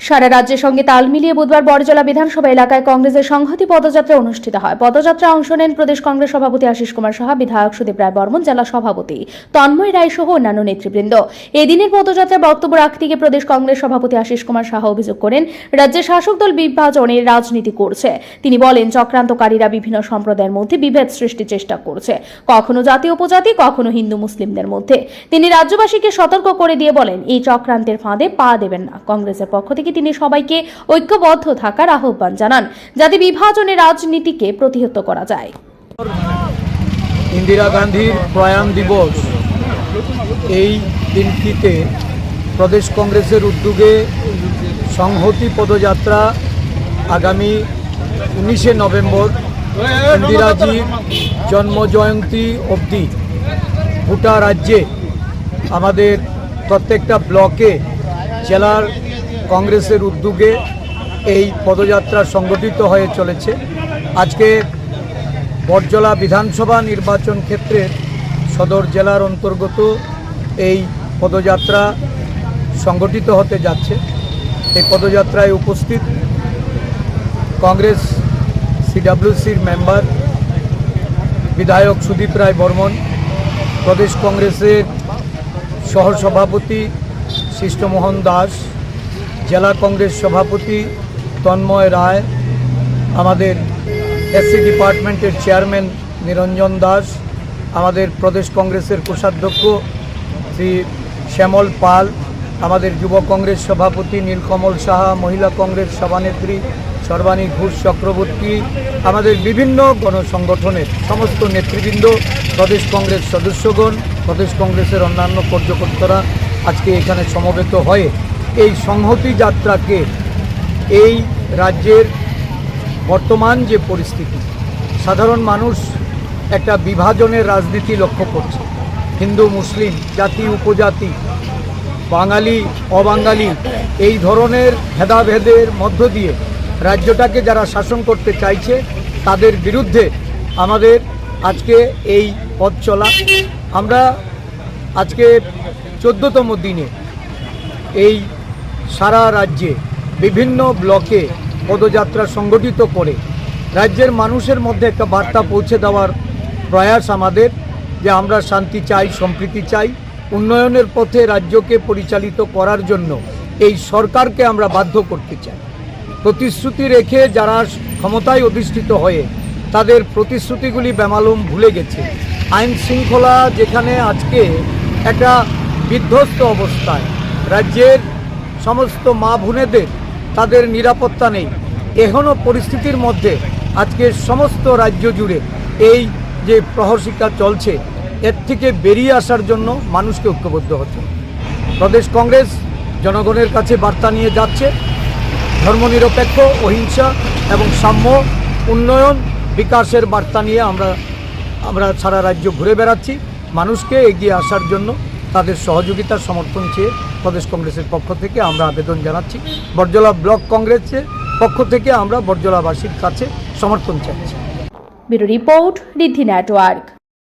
সারা রাজ্যের সঙ্গে তাল মিলিয়ে বুধবার বড়জলা বিধানসভা এলাকায় কংগ্রেসের সংহতি পদযাত্রা অনুষ্ঠিত হয়। পদযাত্রা অংশ নেন প্রদেশ কংগ্রেস সভাপতি আশিস কুমার সাহা, বিধায়ক সুদীপ রায় বর্মন, জেলা সভাপতি তন্ময় রায় সহ অন্যান্য নেতৃবৃন্দ। এদিনের পদযাত্রায় বক্তব্য রাখতে গিয়ে প্রদেশ কংগ্রেস সভাপতি আশিস কুমার সাহা অভিযোগ করেন, রাজ্যের শাসক দল বিভাজনের রাজনীতি করছে। তিনি বলেন, চক্রান্তকারীরা বিভিন্ন সম্প্রদায়ের মধ্যে বিভেদ সৃষ্টির চেষ্টা করছে। কখনো জাতি উপজাতি, কখনো হিন্দু মুসলিমদের মধ্যে। তিনি রাজ্যবাসীকে সতর্ক করে দিয়ে বলেন, এই চক্রান্তের ফাঁদে পা দেবেন না। কংগ্রেসের পক্ষ থেকে তিনি সবাইকে ঐক্যবদ্ধ থাকার আহ্বান জানান, যাতে বিভাজনের রাজনীতিকে প্রতিহত করা যায়। ইন্দিরা গান্ধীর প্রয়াণ দিবস এই দিনটিতে প্রদেশ কংগ্রেসের উদ্যোগে সংহতি পদযাত্রা আগামী উনিশে নভেম্বর ইন্দিরাজির জন্মজয়ন্তী অবধি গোটা রাজ্যে আমাদের প্রত্যেকটা ব্লকে জেলার কংগ্রেসের উদ্যোগে এই পদযাত্রা সংগঠিত হয়ে চলেছে। আজকে বটজলা বিধানসভা নির্বাচন ক্ষেত্রে সদর জেলার অন্তর্গত এই পদযাত্রা সংগঠিত হতে যাচ্ছে। এই পদযাত্রায় উপস্থিত কংগ্রেস সিডাব্লিউসির মেম্বার বিধায়ক সুদীপ রায় বর্মন, প্রদেশ কংগ্রেসের সহসভাপতি সৃষ্টমোহন দাস জেলা কংগ্রেস সভাপতি তন্ময় রায়, আমাদের এসসি ডিপার্টমেন্টের চেয়ারম্যান নিরঞ্জন দাস, আমাদের প্রদেশ কংগ্রেসের কোষাধ্যক্ষ শ্রী শ্যামল পাল, আমাদের যুব কংগ্রেস সভাপতি নীলকমল সাহা, মহিলা কংগ্রেস সভানেত্রী সর্বাণী ঘোষ চক্রবর্তী, আমাদের বিভিন্ন গণসংগঠনের সমস্ত নেতৃবৃন্দ, প্রদেশ কংগ্রেস সদস্যগণ, প্রদেশ কংগ্রেসের অন্যান্য কার্যকর্তারা আজকে এখানে সমবেত হয়ে এই সংহতি যাত্রাকে এই রাজ্যের বর্তমান যে পরিস্থিতি, সাধারণ মানুষ একটা বিভাজনের রাজনীতি লক্ষ্য করছে। হিন্দু, মুসলিম, জাতি, উপজাতি, বাঙালি, অবাঙালি, এই ধরনের ভেদাভেদের মধ্য দিয়ে রাজ্যটাকে যারা শাসন করতে চাইছে, তাদের বিরুদ্ধে আমাদের আজকে এই পথ চলা। আমরা আজকে চোদ্দতম দিনে এই সারা রাজ্যে বিভিন্ন ব্লকে পদযাত্রা সংগঠিত করে। রাজ্যের মানুষের মধ্যে একটা বার্তা পৌঁছে দেওয়ার প্রয়াস আমাদের, যে আমরা শান্তি চাই, সম্প্রীতি চাই। উন্নয়নের পথে রাজ্যকে পরিচালিত করার জন্য এই সরকারকে আমরা বাধ্য করতে চাই। প্রতিশ্রুতি রেখে যারা ক্ষমতায় অধিষ্ঠিত হয়ে তাদের প্রতিশ্রুতিগুলি বেমালুম ভুলে গেছে। আইন শৃঙ্খলা যেখানে আজকে একটা বিধ্বস্ত অবস্থায় রাজ্যের সমস্ত মা বোনেদের তাদের নিরাপত্তা নেই। এখনও পরিস্থিতির মধ্যে আজকে সমস্ত রাজ্য জুড়ে এই যে প্রহর প্রহরশিক্ষা চলছে, এর থেকে বেরিয়ে আসার জন্য মানুষকে ঐক্যবদ্ধ হচ্ছে প্রদেশ কংগ্রেস জনগণের কাছে বার্তা নিয়ে যাচ্ছে, ধর্মনিরপেক্ষ, অহিংসা এবং সাম্য, উন্নয়ন বিকাশের বার্তা নিয়ে আমরা আমরা সারা রাজ্য ঘুরে বেড়াচ্ছি। মানুষকে এগিয়ে আসার জন্য তাদের সহযোগিতার সমর্থন চেয়ে প্রদেশ কংগ্রেসের পক্ষ থেকে আমরা আবেদন জানাচ্ছি। বরজলা ব্লক কংগ্রেসের পক্ষ থেকে আমরা বরজলাবাসীর কাছে সমর্থন চাইছি রিপোর্ট রিদ্ধি নেটওয়ার্ক।